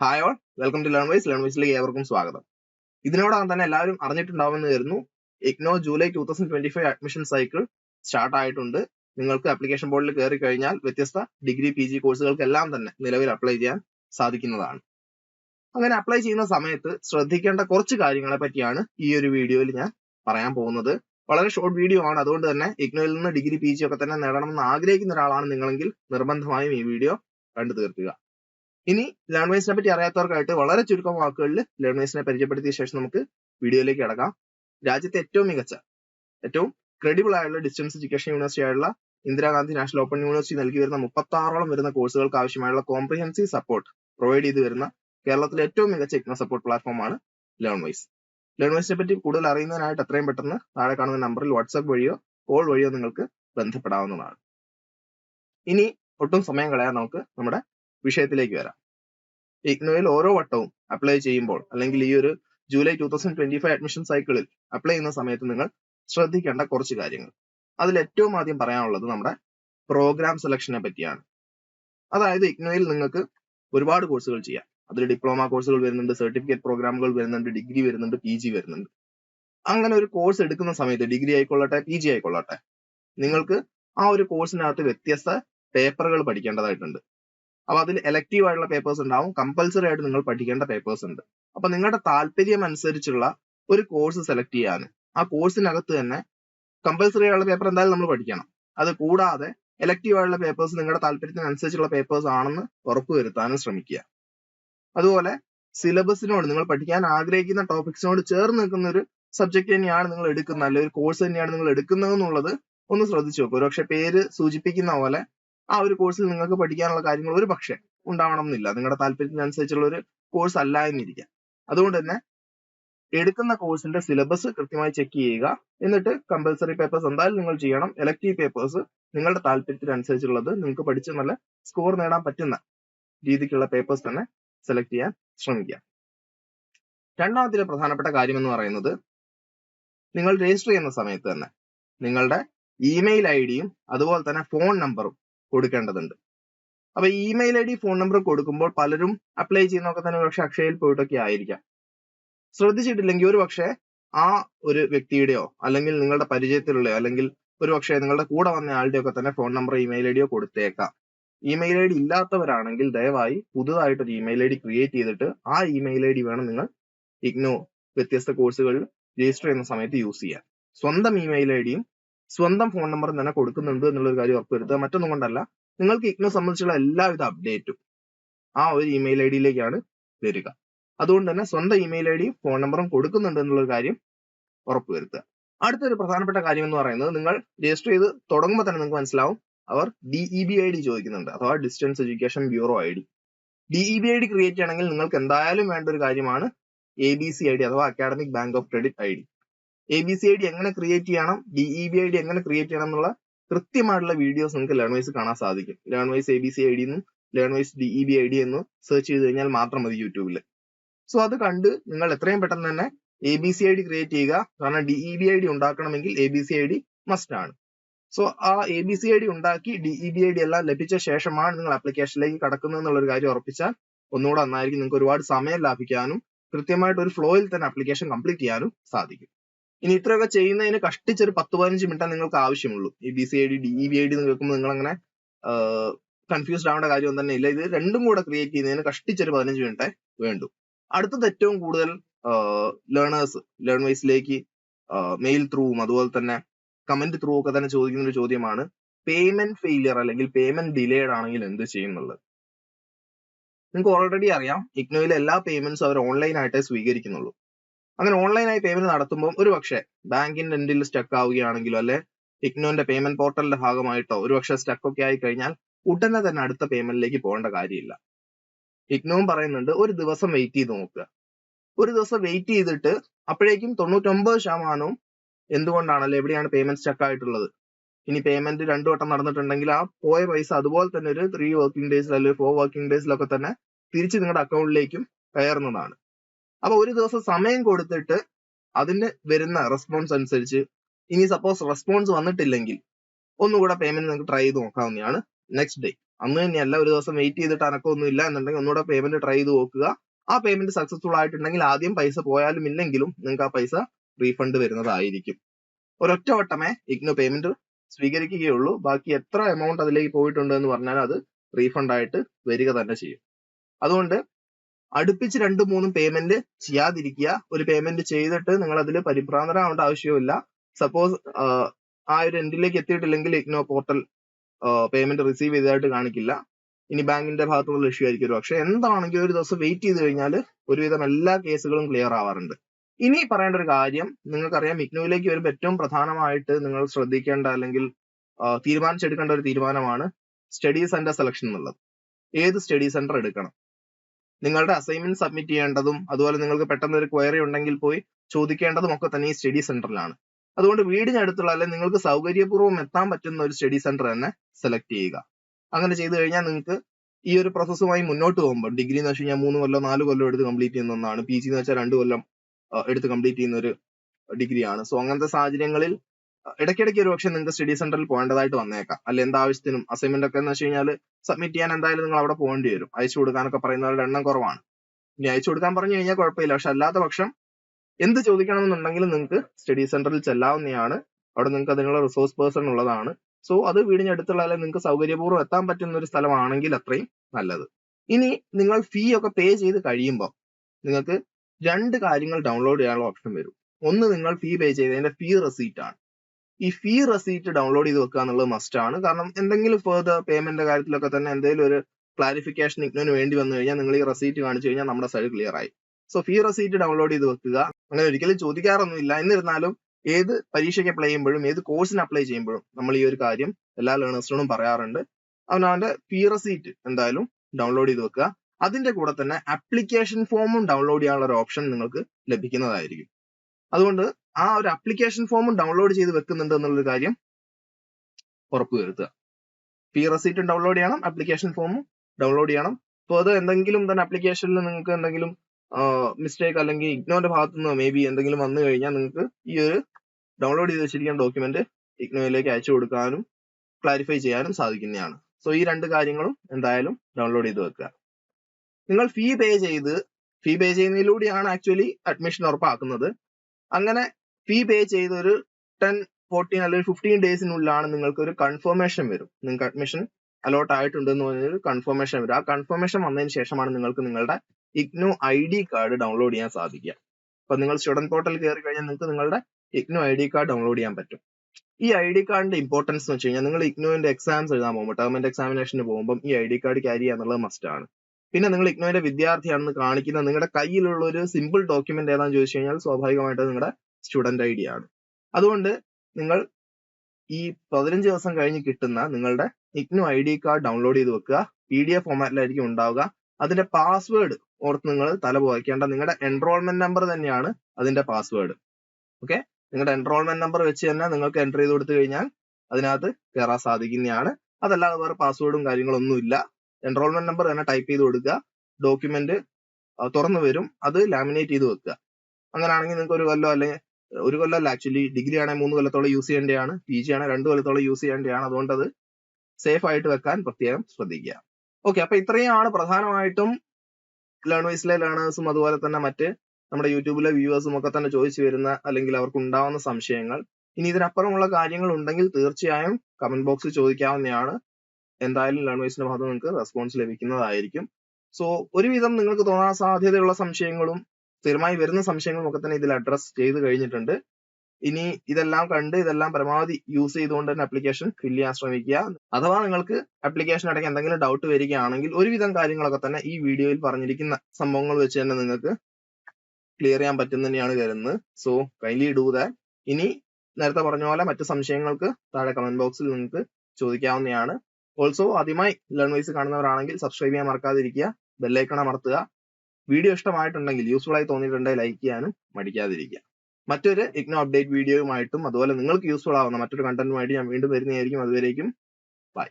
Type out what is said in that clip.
Hi all welcome to learn wise learn വൈസിലേക്ക് ഏവർക്കും സ്വാഗതം. ഇതിനോടകം തന്നെ എല്ലാവരും അറിഞ്ഞിട്ടുണ്ടാവുമെന്ന് കരുതുന്നു. IGNOU July two thousand twenty five admission cycle start ആയിട്ടുണ്ട്. നിങ്ങൾക്ക് അപ്ലിക്കേഷൻ ബോർഡിൽ കയറി കഴിഞ്ഞാൽ വ്യത്യസ്ത ഡിഗ്രി പി ജി കോഴ്സുകൾക്കെല്ലാം തന്നെ നിലവിൽ അപ്ലൈ ചെയ്യാൻ സാധിക്കുന്നതാണ്. അങ്ങനെ അപ്ലൈ ചെയ്യുന്ന സമയത്ത് ശ്രദ്ധിക്കേണ്ട കുറച്ച് കാര്യങ്ങളെ പറ്റിയാണ് ഈ ഒരു വീഡിയോയിൽ ഞാൻ പറയാൻ പോകുന്നത്. വളരെ ഷോർട്ട് വീഡിയോ ആണ്. അതുകൊണ്ട് തന്നെ ഇഗ്നോയിൽ നിന്ന് ഡിഗ്രി പി ജി ഒക്കെ തന്നെ നേടണമെന്ന് ആഗ്രഹിക്കുന്ന ഒരാളാണ് നിങ്ങളെങ്കിൽ നിർബന്ധമായും ഈ വീഡിയോ കണ്ടു തീർക്കുക ഇനി ലേൺവേഴ്സിനെ പറ്റി അറിയാത്തവർക്കായിട്ട് വളരെ ചുരുക്കം വാക്കുകളിൽ ലേൺവേഴ്സിനെ പരിചയപ്പെടുത്തിയ ശേഷം നമുക്ക് വീഡിയോയിലേക്ക് കിടക്കാം. രാജ്യത്തെ ഏറ്റവും മികച്ച ഏറ്റവും ക്രെഡിബിൾ ആയുള്ള ഡിസ്റ്റൻസ് എഡ്യൂക്കേഷൻ യൂണിവേഴ്സിറ്റി ആയുള്ള ഇന്ദിരാഗാന്ധി നാഷണൽ ഓപ്പൺ യൂണിവേഴ്സിറ്റി നൽകി വരുന്ന മുപ്പത്തി ആറോളം വരുന്ന കോഴ്സുകൾക്ക് ആവശ്യമായുള്ള കോംപ്രിഹെൻസീവ് സപ്പോർട്ട് പ്രൊവൈഡ് ചെയ്തു വരുന്ന കേരളത്തിലെ ഏറ്റവും മികച്ച ഇഗ്നോ സപ്പോർട്ട് പ്ലാറ്റ്ഫോമാണ് ലേൺവൈസ് ലേൺവൈസിനെ പറ്റി കൂടുതൽ അറിയുന്നതിനായിട്ട് എത്രയും പെട്ടെന്ന് താഴെ കാണുന്ന നമ്പറിൽ വാട്സ്ആപ്പ് വഴിയോ കോൾ വഴിയോ നിങ്ങൾക്ക് ബന്ധപ്പെടാവുന്നതാണ്. ഇനി ഒട്ടും സമയം കളയാൻ നമുക്ക് നമ്മുടെ വിഷയത്തിലേക്ക് വരാം. ഇഗ്നോയിൽ ഓരോ വട്ടവും അപ്ലൈ ചെയ്യുമ്പോൾ അല്ലെങ്കിൽ ഈ ഒരു July two thousand twenty five admission സൈക്കിളിൽ അപ്ലൈ ചെയ്യുന്ന സമയത്ത് നിങ്ങൾ ശ്രദ്ധിക്കേണ്ട കുറച്ച് കാര്യങ്ങൾ. അതിൽ ഏറ്റവും ആദ്യം പറയാനുള്ളത് നമ്മുടെ പ്രോഗ്രാം സെലക്ഷനെ പറ്റിയാണ്. അതായത് ഇഗ്നോയിൽ നിങ്ങൾക്ക് ഒരുപാട് കോഴ്സുകൾ ചെയ്യാം. അതിൽ ഡിപ്ലോമ കോഴ്സുകൾ വരുന്നുണ്ട് സർട്ടിഫിക്കറ്റ് പ്രോഗ്രാമുകൾ വരുന്നുണ്ട് ഡിഗ്രി വരുന്നുണ്ട് പി ജി വരുന്നുണ്ട്. അങ്ങനെ ഒരു കോഴ്സ് എടുക്കുന്ന സമയത്ത് ഡിഗ്രി ആയിക്കൊള്ളട്ടെ പി ജി ആയിക്കൊള്ളട്ടെ നിങ്ങൾക്ക് ആ ഒരു കോഴ്സിനകത്ത് വ്യത്യസ്ത പേപ്പറുകൾ പഠിക്കേണ്ടതായിട്ടുണ്ട്. അപ്പൊ അതിൽ എലക്റ്റീവ് ആയിട്ടുള്ള പേപ്പേഴ്സ് ഉണ്ടാവും. കമ്പൽസറി ആയിട്ട് നിങ്ങൾ പഠിക്കേണ്ട പേപ്പേഴ്സ് ഉണ്ട്. അപ്പൊ നിങ്ങളുടെ താല്പര്യം അനുസരിച്ചുള്ള ഒരു കോഴ്സ് സെലക്ട് ചെയ്യാൻ ആ കോഴ്സിനകത്ത് തന്നെ കമ്പൽസറി ആയുള്ള പേപ്പർ എന്തായാലും നമ്മൾ പഠിക്കണം. അത് കൂടാതെ എലക്റ്റീവ് ആയിട്ടുള്ള പേപ്പേഴ്സ് നിങ്ങളുടെ താല്പര്യത്തിനനുസരിച്ചുള്ള പേപ്പേഴ്സ് ആണെന്ന് ഉറപ്പുവരുത്താനും ശ്രമിക്കുക. അതുപോലെ സിലബസിനോട് നിങ്ങൾ പഠിക്കാൻ ആഗ്രഹിക്കുന്ന ടോപ്പിക്സിനോട് ചേർന്ന് നിൽക്കുന്ന ഒരു സബ്ജക്ട് തന്നെയാണ് നിങ്ങൾ എടുക്കുന്നത്. അല്ലെങ്കിൽ ഒരു കോഴ്സ് തന്നെയാണ് നിങ്ങൾ എടുക്കുന്നത് എന്നുള്ളത് ഒന്ന് ശ്രദ്ധിച്ചു നോക്കുക ഒരുപക്ഷെ പേര് സൂചിപ്പിക്കുന്ന പോലെ ആ ഒരു കോഴ്സിൽ നിങ്ങൾക്ക് പഠിക്കാനുള്ള കാര്യങ്ങൾ ഒരു പക്ഷേ ഉണ്ടാവണം എന്നില്ല നിങ്ങളുടെ താല്പര്യത്തിനനുസരിച്ചുള്ള ഒരു കോഴ്സ് അല്ല എന്നിരിക്കാം. അതുകൊണ്ട് തന്നെ എടുക്കുന്ന കോഴ്സിന്റെ സിലബസ് കൃത്യമായി ചെക്ക് ചെയ്യുക. എന്നിട്ട് കമ്പൽസറി പേപ്പേഴ്സ് എന്തായാലും നിങ്ങൾ ചെയ്യണം. എലക്റ്റീവ് പേപ്പേഴ്സ് നിങ്ങളുടെ താല്പര്യത്തിനനുസരിച്ചുള്ളത് നിങ്ങൾക്ക് പഠിച്ച് നല്ല സ്കോർ നേടാൻ പറ്റുന്ന രീതിക്കുള്ള പേപ്പേഴ്സ് തന്നെ സെലക്ട് ചെയ്യാൻ ശ്രമിക്കുക. രണ്ടാമത്തെ പ്രധാനപ്പെട്ട കാര്യം എന്ന് പറയുന്നത് നിങ്ങൾ രജിസ്റ്റർ ചെയ്യുന്ന സമയത്ത് തന്നെ നിങ്ങളുടെ ഇമെയിൽ ഐ ഡിയും അതുപോലെ തന്നെ ഫോൺ നമ്പറും കൊടുക്കേണ്ടതുണ്ട്. അപ്പൊ email I D phone number കൊടുക്കുമ്പോൾ പലരും അപ്ലൈ ചെയ്യുന്നൊക്കെ തന്നെ പക്ഷെ അക്ഷയയിൽ പോയിട്ടൊക്കെ ആയിരിക്കാം. ശ്രദ്ധിച്ചിട്ടില്ലെങ്കിൽ ഒരു പക്ഷേ ആ ഒരു വ്യക്തിയുടെയോ അല്ലെങ്കിൽ നിങ്ങളുടെ പരിചയത്തിലുള്ള അല്ലെങ്കിൽ ഒരു പക്ഷേ നിങ്ങളുടെ കൂടെ വന്ന ആളുടെയോ ഒക്കെ തന്നെ ഫോൺ നമ്പർ ഇമെയിൽ ഐ ഡിയോ കൊടുത്തേക്കാം. ഇമെയിൽ ഐ ഡി ഇല്ലാത്തവരാണെങ്കിൽ ദയവായി പുതുതായിട്ട് ഒരു ഇമെയിൽ ഐ ഡി ക്രിയേറ്റ് ചെയ്തിട്ട് ആ ഇമെയിൽ ഐ ഡി വേണം നിങ്ങൾ ഇഗ്നോ വ്യത്യസ്ത കോഴ്സുകളിൽ രജിസ്റ്റർ ചെയ്യുന്ന സമയത്ത് യൂസ് ചെയ്യാൻ. സ്വന്തം ഇമെയിൽ ഐ ഡിയും സ്വന്തം ഫോൺ നമ്പർ തന്നെ കൊടുക്കുന്നുണ്ട് എന്നുള്ള ഒരു കാര്യം ഉറപ്പുവരുത്തുക. മറ്റൊന്നും കൊണ്ടല്ല നിങ്ങൾക്ക് ഇഗ്നോ സംബന്ധിച്ചുള്ള എല്ലാവിധ അപ്ഡേറ്റും ആ ഒരു ഇമെയിൽ ഐ ഡിയിലേക്കാണ് വരിക. അതുകൊണ്ട് തന്നെ സ്വന്തം ഇമെയിൽ ഐ ഡിയും ഫോൺ നമ്പറും കൊടുക്കുന്നുണ്ട് എന്നുള്ള ഒരു കാര്യം ഉറപ്പുവരുത്തുക. അടുത്തൊരു പ്രധാനപ്പെട്ട കാര്യം എന്ന് പറയുന്നത് നിങ്ങൾ രജിസ്റ്റർ ചെയ്ത് തുടങ്ങുമ്പോൾ തന്നെ നിങ്ങൾക്ക് മനസ്സിലാവും അവർ ഡിഇ ബി ഐ ഡി ചോദിക്കുന്നുണ്ട് അഥവാ distance education bureau I D DE B I D create ചെയ്യണമെങ്കിൽ നിങ്ങൾക്ക് എന്തായാലും വേണ്ട ഒരു കാര്യമാണ് A B C I D അഥവാ academic bank of credit I D A B C I D എങ്ങനെ ക്രിയേറ്റ് ചെയ്യണം D E B I D എങ്ങനെ ക്രിയേറ്റ് ചെയ്യണം എന്നുള്ള കൃത്യമായിട്ടുള്ള വീഡിയോസ് നിങ്ങൾക്ക് ലേൺ വൈസ് കാണാൻ സാധിക്കും. Learn wise A B C I D എന്നും learn wise E B I D എന്നും സെർച്ച് ചെയ്ത് കഴിഞ്ഞാൽ മാത്രം മതി യൂട്യൂബിൽ സോ അത് കണ്ട് നിങ്ങൾ എത്രയും പെട്ടെന്ന് തന്നെ A B C I D create ചെയ്യുക. കാരണം D E B I D ഉണ്ടാക്കണമെങ്കിൽ A B C I D must ആണ്. സോ ആ A B C I D ഉണ്ടാക്കി D E B I D എല്ലാം ലഭിച്ച ശേഷമാണ് നിങ്ങൾ ആപ്ലിക്കേഷനിലേക്ക് കടക്കുന്നത് എന്നുള്ള ഒരു കാര്യം ഉറപ്പിച്ചാൽ ഒന്നുകൂടെ നന്നായിരിക്കും. നിങ്ങൾക്ക് ഒരുപാട് സമയം ലാഭിക്കാനും കൃത്യമായിട്ട് ഒരു ഫ്ലോയിൽ തന്നെ ആപ്ലിക്കേഷൻ കംപ്ലീറ്റ് ചെയ്യാനും സാധിക്കും. ഇനി ഇത്രയൊക്കെ ചെയ്യുന്നതിന് കഷ്ടിച്ചൊരു പത്ത് പതിനഞ്ച് മിനിറ്റ് നിങ്ങൾക്ക് ആവശ്യമുള്ളൂ. ഈ B C I D D E B I D എന്ന് കേൾക്കുമ്പോൾ നിങ്ങൾ അങ്ങനെ കൺഫ്യൂസ്ഡ് ആവേണ്ട കാര്യം തന്നെ ഇല്ല ഇത് രണ്ടും കൂടെ ക്രിയേറ്റ് ചെയ്യുന്നതിന് കഷ്ടിച്ചൊരു പതിനഞ്ച് മിനിറ്റ് വേണ്ടു. അടുത്തത് ഏറ്റവും കൂടുതൽ ലേണേഴ്സ് ലേൺ വൈസിലേക്ക് മെയിൽ ത്രൂവും അതുപോലെ തന്നെ കമന്റ് ത്രൂ ഒക്കെ തന്നെ ചോദിക്കുന്ന ഒരു ചോദ്യമാണ് പേയ്മെന്റ് ഫെയിലിയർ അല്ലെങ്കിൽ പേയ്മെന്റ് ഡിലേഡ് ആണെങ്കിൽ എന്ത് ചെയ്യുന്നുള്ളത്? നിങ്ങൾക്ക് ഓൾറെഡി അറിയാം ഇഗ്നോയിലെ എല്ലാ പേയ്മെന്റ്സും അവർ ഓൺലൈൻ ആയിട്ടേ സ്വീകരിക്കുന്നുള്ളൂ. അങ്ങനെ ഓൺലൈനായി പേയ്മെന്റ് നടത്തുമ്പോൾ ഒരു പക്ഷേ ബാങ്കിന്റെ എൻഡിൽ സ്റ്റക്ക് ആവുകയാണെങ്കിലോ അല്ലെ ഇഗ്നോന്റെ പേയ്മെന്റ് പോർട്ടലിന്റെ ഭാഗമായിട്ടോ ഒരു പക്ഷേ സ്റ്റക്ക് ഒക്കെ ആയി കഴിഞ്ഞാൽ ഉടനെ തന്നെ അടുത്ത പേയ്മെന്റിലേക്ക് പോകേണ്ട കാര്യമില്ല. ഇഗ്നോവും പറയുന്നുണ്ട് ഒരു ദിവസം വെയിറ്റ് ചെയ്ത് നോക്കുക. ഒരു ദിവസം വെയിറ്റ് ചെയ്തിട്ട് അപ്പോഴേക്കും തൊണ്ണൂറ്റൊമ്പത് ശതമാനവും എന്തുകൊണ്ടാണല്ലോ എവിടെയാണ് പേയ്മെന്റ് സ്റ്റക്ക് ആയിട്ടുള്ളത്? ഇനി പേയ്മെന്റ് രണ്ടു വട്ടം നടന്നിട്ടുണ്ടെങ്കിൽ ആ പോയ പൈസ അതുപോലെ തന്നെ ഒരു ത്രീ വർക്കിംഗ് ഡേയ്സിൽ അല്ലെങ്കിൽ ഫോർ വർക്കിംഗ് ഡേയ്സിലൊക്കെ തന്നെ തിരിച്ച് നിങ്ങളുടെ അക്കൗണ്ടിലേക്കും കയറുന്നതാണ്. അപ്പൊ ഒരു ദിവസം സമയം കൊടുത്തിട്ട് അതിന് വരുന്ന റെസ്പോൺസ് അനുസരിച്ച് ഇനി സപ്പോസ് റെസ്പോൺസ് വന്നിട്ടില്ലെങ്കിൽ ഒന്നുകൂടെ പേയ്മെന്റ് നിങ്ങൾക്ക് ട്രൈ ചെയ്ത് നോക്കാവുന്നതാണ് നെക്സ്റ്റ് ഡേ അന്ന് തന്നെയല്ല ഒരു ദിവസം വെയിറ്റ് ചെയ്തിട്ട് അനക്കമൊന്നും ഇല്ല എന്നുണ്ടെങ്കിൽ ഒന്നുകൂടെ പേയ്മെന്റ് ട്രൈ ചെയ്ത് നോക്കുക. ആ പേയ്മെന്റ് സക്സസ്ഫുൾ ആയിട്ടുണ്ടെങ്കിൽ ആദ്യം പൈസ പോയാലും ഇല്ലെങ്കിലും നിങ്ങൾക്ക് ആ പൈസ റീഫണ്ട് വരുന്നതായിരിക്കും. ഒരൊറ്റ വട്ടമേ ഇഗ്നോ പേയ്മെന്റ് സ്വീകരിക്കുകയുള്ളൂ. ബാക്കി എത്ര എമൗണ്ട് അതിലേക്ക് പോയിട്ടുണ്ട് എന്ന് പറഞ്ഞാൽ അത് റീഫണ്ട് ആയിട്ട് വരിക തന്നെ ചെയ്യും. അതുകൊണ്ട് അടുപ്പിച്ച് രണ്ടും മൂന്നും പേയ്മെന്റ് ചെയ്യാതിരിക്കുക. ഒരു പേയ്മെന്റ് ചെയ്തിട്ട് നിങ്ങൾ അതിൽ പരിഭ്രാന്തരാവേണ്ട ആവശ്യമില്ല സപ്പോസ് ആ ഒരു എൻഡിലേക്ക് എത്തിയിട്ടില്ലെങ്കിൽ ഇഗ്നോ പോർട്ടൽ പേയ്മെന്റ് റിസീവ് ചെയ്തതായിട്ട് കാണിക്കില്ല. ഇനി ബാങ്കിന്റെ ഭാഗത്തുള്ള ഇഷ്യൂ ആയിരിക്കും ഒരു പക്ഷെ എന്താണെങ്കിലും ഒരു ദിവസം വെയിറ്റ് ചെയ്ത് കഴിഞ്ഞാൽ ഒരുവിധം എല്ലാ കേസുകളും ക്ലിയർ ആവാറുണ്ട്. ഇനി പറയേണ്ട ഒരു കാര്യം നിങ്ങൾക്കറിയാം ഇഗ്നോയിലേക്ക് വരുമ്പോൾ ഏറ്റവും പ്രധാനമായിട്ട് നിങ്ങൾ ശ്രദ്ധിക്കേണ്ട അല്ലെങ്കിൽ തീരുമാനിച്ചെടുക്കേണ്ട ഒരു തീരുമാനമാണ് സ്റ്റഡി സെന്റർ സെലക്ഷൻ എന്നുള്ളത്. ഏത് സ്റ്റഡി സെന്റർ എടുക്കണം? നിങ്ങളുടെ അസൈൻമെന്റ് സബ്മിറ്റ് ചെയ്യേണ്ടതും അതുപോലെ നിങ്ങൾക്ക് പെട്ടെന്ന് ഒരു ക്വയറി ഉണ്ടെങ്കിൽ പോയി ചോദിക്കേണ്ടതും ഒക്കെ തന്നെ ഈ സ്റ്റഡി സെന്ററിലാണ് അതുകൊണ്ട് വീടിനടുത്തുള്ള അല്ലെങ്കിൽ നിങ്ങൾക്ക് സൗകര്യപൂർവം എത്താൻ പറ്റുന്ന ഒരു സ്റ്റഡി സെന്റർ തന്നെ സെലക്ട് ചെയ്യുക. അങ്ങനെ ചെയ്തു കഴിഞ്ഞാൽ നിങ്ങൾക്ക് ഈ ഒരു പ്രോസസ്സുമായി മുന്നോട്ട് പോകുമ്പോൾ ഡിഗ്രി എന്ന് വെച്ച് കഴിഞ്ഞാൽ മൂന്ന് കൊല്ലം നാല് കൊല്ലം എടുത്ത് കംപ്ലീറ്റ് ചെയ്യുന്ന ഒന്നാണ്. പി ജി എന്ന് വെച്ചാൽ രണ്ട് കൊല്ലം എടുത്ത് കംപ്ലീറ്റ് ചെയ്യുന്ന ഒരു ഡിഗ്രിയാണ് സോ അങ്ങനത്തെ സാഹചര്യങ്ങളിൽ ഇടയ്ക്കിടയ്ക്ക് ഒരു പക്ഷേ നിങ്ങൾക്ക് സ്റ്റഡി സെന്ററിൽ പോകേണ്ടതായിട്ട് വന്നേക്കാം. അല്ല എന്താവശ്യത്തിനും അസൈൻമെന്റ് ഒക്കെ എന്ന് വെച്ച് കഴിഞ്ഞാൽ സബ്മിറ്റ് ചെയ്യാൻ എന്തായാലും നിങ്ങൾ അവിടെ പോകേണ്ടി വരും. അയച്ചു കൊടുക്കാനൊക്കെ പറയുന്നവരുടെ എണ്ണം കുറവാണ്. ഇനി അയച്ചു കൊടുക്കാൻ പറഞ്ഞു കഴിഞ്ഞാൽ കുഴപ്പമില്ല. പക്ഷെ അല്ലാത്ത പക്ഷം എന്ത് ചോദിക്കണമെന്നുണ്ടെങ്കിലും നിങ്ങൾക്ക് സ്റ്റഡി സെന്ററിൽ ചെല്ലാവുന്നതാണ് അവിടെ നിങ്ങൾക്ക് അതിനുള്ള റിസോഴ്സ് പേഴ്സൺ ഉള്ളതാണ്. സോ അത് വീടിന് അടുത്തുള്ള അല്ലെങ്കിൽ നിങ്ങൾക്ക് സൗകര്യപൂർവം എത്താൻ പറ്റുന്ന ഒരു സ്ഥലമാണെങ്കിൽ അത്രയും നല്ലത്. ഇനി നിങ്ങൾ ഫീ ഒക്കെ പേ ചെയ്ത് കഴിയുമ്പോൾ നിങ്ങൾക്ക് രണ്ട് കാര്യങ്ങൾ ഡൗൺലോഡ് ചെയ്യാനുള്ള ഓപ്ഷൻ വരും. ഒന്ന് നിങ്ങൾ ഫീ പേ ചെയ്തതിന്റെ ഫീ റെസീറ്റ് ആണ്. ഈ ഫീ റെസീറ്റ് ഡൗൺലോഡ് ചെയ്ത് വെക്കുക എന്നുള്ളത് മസ്റ്റ് ആണ്. കാരണം എന്തെങ്കിലും ഫെർദർ പേയ്മെന്റ് കാര്യത്തിലൊക്കെ തന്നെ എന്തെങ്കിലും ഒരു ക്ലാരിഫിക്കേഷൻ ഇഗ്നോന് വേണ്ടി വന്നു കഴിഞ്ഞാൽ നിങ്ങൾ ഈ റെസീറ്റ് കാണിച്ചു കഴിഞ്ഞാൽ നമ്മുടെ സൈഡ് ക്ലിയർ ആയി. സോ ഫീ റെസീറ്റ് ഡൗൺലോഡ് ചെയ്ത് വെക്കുക. അങ്ങനെ ഒരിക്കലും ചോദിക്കാറൊന്നുമില്ല എന്നിരുന്നാലും ഏത് പരീക്ഷയ്ക്ക് അപ്ലൈ ചെയ്യുമ്പോഴും ഏത് കോഴ്സിന് അപ്ലൈ ചെയ്യുമ്പോഴും നമ്മൾ ഈ ഒരു കാര്യം എല്ലാ ലേണേഴ്സിനോടും പറയാറുണ്ട്. അവനവന്റെ ഫീ റെസീറ്റ് എന്തായാലും ഡൗൺലോഡ് ചെയ്ത് വെക്കുക. അതിന്റെ കൂടെ തന്നെ അപ്ലിക്കേഷൻ ഫോമും ഡൗൺലോഡ് ചെയ്യാനുള്ള ഒരു ഓപ്ഷൻ നിങ്ങൾക്ക് ലഭിക്കുന്നതായിരിക്കും. അതുകൊണ്ട് ആ ഒരു അപ്ലിക്കേഷൻ ഫോമും ഡൗൺലോഡ് ചെയ്ത് വെക്കുന്നുണ്ട് എന്നുള്ളൊരു കാര്യം ഉറപ്പുവരുത്തുക ഫീ റെസീറ്റും ഡൗൺലോഡ് ചെയ്യണം അപ്ലിക്കേഷൻ ഫോമും ഡൗൺലോഡ് ചെയ്യണം. ഫെർദർ എന്തെങ്കിലും തന്നെ അപ്ലിക്കേഷനിൽ നിങ്ങൾക്ക് എന്തെങ്കിലും മിസ്റ്റേക്ക് അല്ലെങ്കിൽ ഇഗ്നോന്റെ ഭാഗത്തു നിന്ന് മേ ബി എന്തെങ്കിലും വന്നു കഴിഞ്ഞാൽ നിങ്ങൾക്ക് ഈ ഒരു ഡൗൺലോഡ് ചെയ്ത് വെച്ചിരിക്കുന്ന ഡോക്യുമെന്റ് ഇഗ്നോയിലേക്ക് അയച്ചു കൊടുക്കാനും ക്ലാരിഫൈ ചെയ്യാനും സാധിക്കുന്നതാണ്. സോ ഈ രണ്ട് കാര്യങ്ങളും എന്തായാലും ഡൗൺലോഡ് ചെയ്ത് വെക്കുക. നിങ്ങൾ ഫീ പേ ചെയ്ത് ഫീ പേ ചെയ്യുന്നതിലൂടെയാണ് ആക്ച്വലി അഡ്മിഷൻ ഉറപ്പാക്കുന്നത്. അങ്ങനെ ഫീ പേ ചെയ്ത ഒരു ടെൻ ഫോർട്ടീൻ അല്ലെങ്കിൽ ഫിഫ്റ്റീൻ ഡേയ്സിനുള്ളിലാണ് നിങ്ങൾക്ക് ഒരു കൺഫർമേഷൻ വരും. നിങ്ങൾക്ക് അഡ്മിഷൻ അലോട്ട് ആയിട്ടുണ്ട് എന്ന് പറഞ്ഞൊരു കൺഫർമേഷൻ വരും. ആ കൺഫർമേഷൻ വന്നതിന് ശേഷമാണ് നിങ്ങൾക്ക് നിങ്ങളുടെ IGNOU I D card download ചെയ്യാൻ സാധിക്കുക. അപ്പൊ നിങ്ങൾ സ്റ്റുഡന്റ് പോർട്ടൽ കയറി കഴിഞ്ഞാൽ നിങ്ങൾക്ക് നിങ്ങളുടെ IGNOU I D card download ചെയ്യാൻ പറ്റും. ഈ ഐ ഡി കാർഡിന്റെ ഇമ്പോർട്ടൻസ് എന്ന് വെച്ച് കഴിഞ്ഞാൽ നിങ്ങൾ ഇഗ്നോന്റെ എക്സാംസ് എഴുതാൻ പോകുമ്പോൾ ടേം എക്സാമിനേഷന് പോകുമ്പോൾ ഈ ഐ ഡി കാർഡ് ക്യാരി ചെയ്യുക എന്നുള്ളത് മസ്റ്റ് ആണ്. പിന്നെ നിങ്ങൾ ഇഗ്നോയുടെ വിദ്യാർത്ഥിയാണെന്ന് കാണിക്കുന്ന നിങ്ങളുടെ കയ്യിലുള്ള ഒരു സിമ്പിൾ ഡോക്യുമെന്റ് ഏതാണെന്ന് ചോദിച്ചു കഴിഞ്ഞാൽ സ്വാഭാവികമായിട്ട് നിങ്ങളുടെ സ്റ്റുഡന്റ് ഐ ഡി ആണ്. അതുകൊണ്ട് നിങ്ങൾ ഈ പതിനഞ്ച് ദിവസം കഴിഞ്ഞ് കിട്ടുന്ന നിങ്ങളുടെ IGNOU I D card download ചെയ്ത് വെക്കുക. പി ഡി എഫ് ഫോമാറ്റിലായിരിക്കും ഉണ്ടാവുക. അതിന്റെ പാസ്വേഡ് ഓർത്ത് നിങ്ങൾ തല പോയിക്കേണ്ട നിങ്ങളുടെ എൻറോൾമെന്റ് നമ്പർ തന്നെയാണ് അതിന്റെ പാസ്വേഡ്. ഓക്കെ? നിങ്ങളുടെ എൻറോൾമെന്റ് നമ്പർ വെച്ച് തന്നെ നിങ്ങൾക്ക് എന്റർ ചെയ്ത് കൊടുത്തു കഴിഞ്ഞാൽ അതിനകത്ത് കയറാൻ സാധിക്കുന്നതാണ്. അതല്ലാതെ വേറെ പാസ്വേഡും കാര്യങ്ങളൊന്നും ഇല്ല. എൻറോൾമെന്റ് നമ്പർ തന്നെ ടൈപ്പ് ചെയ്ത് കൊടുക്കുക. ഡോക്യുമെന്റ് തുറന്നു വരും. അത് ലാമിനേറ്റ് ചെയ്ത് വെക്കുക. അങ്ങനെയാണെങ്കിൽ നിങ്ങൾക്ക് ഒരു കൊല്ലം അല്ലെങ്കിൽ ഒരു കൊല്ലമല്ല ആക്ച്വലി ഡിഗ്രി ആണെങ്കിൽ മൂന്ന് കൊല്ലത്തോളം യൂസ് ചെയ്യേണ്ടതാണ് പി ജി ആണെങ്കിൽ രണ്ട് കൊല്ലത്തോളം യൂസ് ചെയ്യേണ്ടതാണ് അതുകൊണ്ട് അത് സേഫ് ആയിട്ട് വെക്കാൻ പ്രത്യേകം ശ്രദ്ധിക്കുക. ഓക്കെ അപ്പൊ ഇത്രയാണ് പ്രധാനമായിട്ടും ലേണേഴ്സിലെ ലേണേഴ്സും അതുപോലെ തന്നെ മറ്റ് നമ്മുടെ യൂട്യൂബിലെ വ്യൂവേഴ്സും ഒക്കെ തന്നെ ചോദിച്ചു വരുന്ന അല്ലെങ്കിൽ അവർക്ക് ഉണ്ടാവുന്ന സംശയങ്ങൾ. ഇനി ഇതിനപ്പുറമുള്ള കാര്യങ്ങൾ ഉണ്ടെങ്കിൽ തീർച്ചയായും കമന്റ് ബോക്സിൽ ചോദിക്കാവുന്നതാണ്. എന്തായാലും ലേണേഴ്സിന്റെ ഭാഗത്ത് നിങ്ങൾക്ക് റെസ്പോൺസ് ലഭിക്കുന്നതായിരിക്കും. സോ ഒരുവിധം നിങ്ങൾക്ക് തോന്നാൻ സാധ്യതയുള്ള സംശയങ്ങളും സ്ഥിരമായി വരുന്ന സംശയങ്ങളും ഒക്കെ തന്നെ ഇതിൽ അഡ്രസ് ചെയ്ത് കഴിഞ്ഞിട്ടുണ്ട്. ഇനി ഇതെല്ലാം കണ്ട് ഇതെല്ലാം പരമാവധി യൂസ് ചെയ്തുകൊണ്ട് തന്നെ ആപ്ലിക്കേഷൻ ഫിൽ ചെയ്യാൻ ശ്രമിക്കുക. അഥവാ നിങ്ങൾക്ക് ആപ്ലിക്കേഷൻ അടക്കം എന്തെങ്കിലും ഡൗട്ട് വരികയാണെങ്കിൽ ഒരുവിധം കാര്യങ്ങളൊക്കെ തന്നെ ഈ വീഡിയോയിൽ പറഞ്ഞിരിക്കുന്ന സംഭവങ്ങൾ വെച്ച് തന്നെ നിങ്ങൾക്ക് ക്ലിയർ ചെയ്യാൻ പറ്റും തന്നെയാണ് കരുതുന്നത്. സോ കൈലി ഡൂ ദാറ്റ് ഇനി നേരത്തെ പറഞ്ഞ പോലെ മറ്റു സംശയങ്ങൾക്ക് താഴെ കമന്റ് ബോക്സിൽ നിങ്ങൾക്ക് ചോദിക്കാവുന്നതാണ്. ഓൾസോ ആദ്യമായി ലേൺ വൈസ് കാണുന്നവരാണെങ്കിൽ സബ്സ്ക്രൈബ് ചെയ്യാൻ മറക്കാതിരിക്കുക. ബെല്ലൈക്കൺ അമർത്തുക. വീഡിയോ ഇഷ്ടമായിട്ടുണ്ടെങ്കിൽ യൂസ്ഫുൾ ആയി തോന്നിയിട്ടുണ്ടെങ്കിൽ ലൈക്ക് ചെയ്യാനും മടിക്കാതിരിക്കുക. മറ്റൊരു ഇഗ്നോ അപ്ഡേറ്റ് വീഡിയോയുമായിട്ടും അതുപോലെ നിങ്ങൾക്ക് യൂസ്ഫുൾ ആവുന്ന മറ്റൊരു കണ്ടന്റുമായിട്ട് ഞാൻ വീണ്ടും വരുന്നതായിരിക്കും. അതുവരേക്കും ബൈ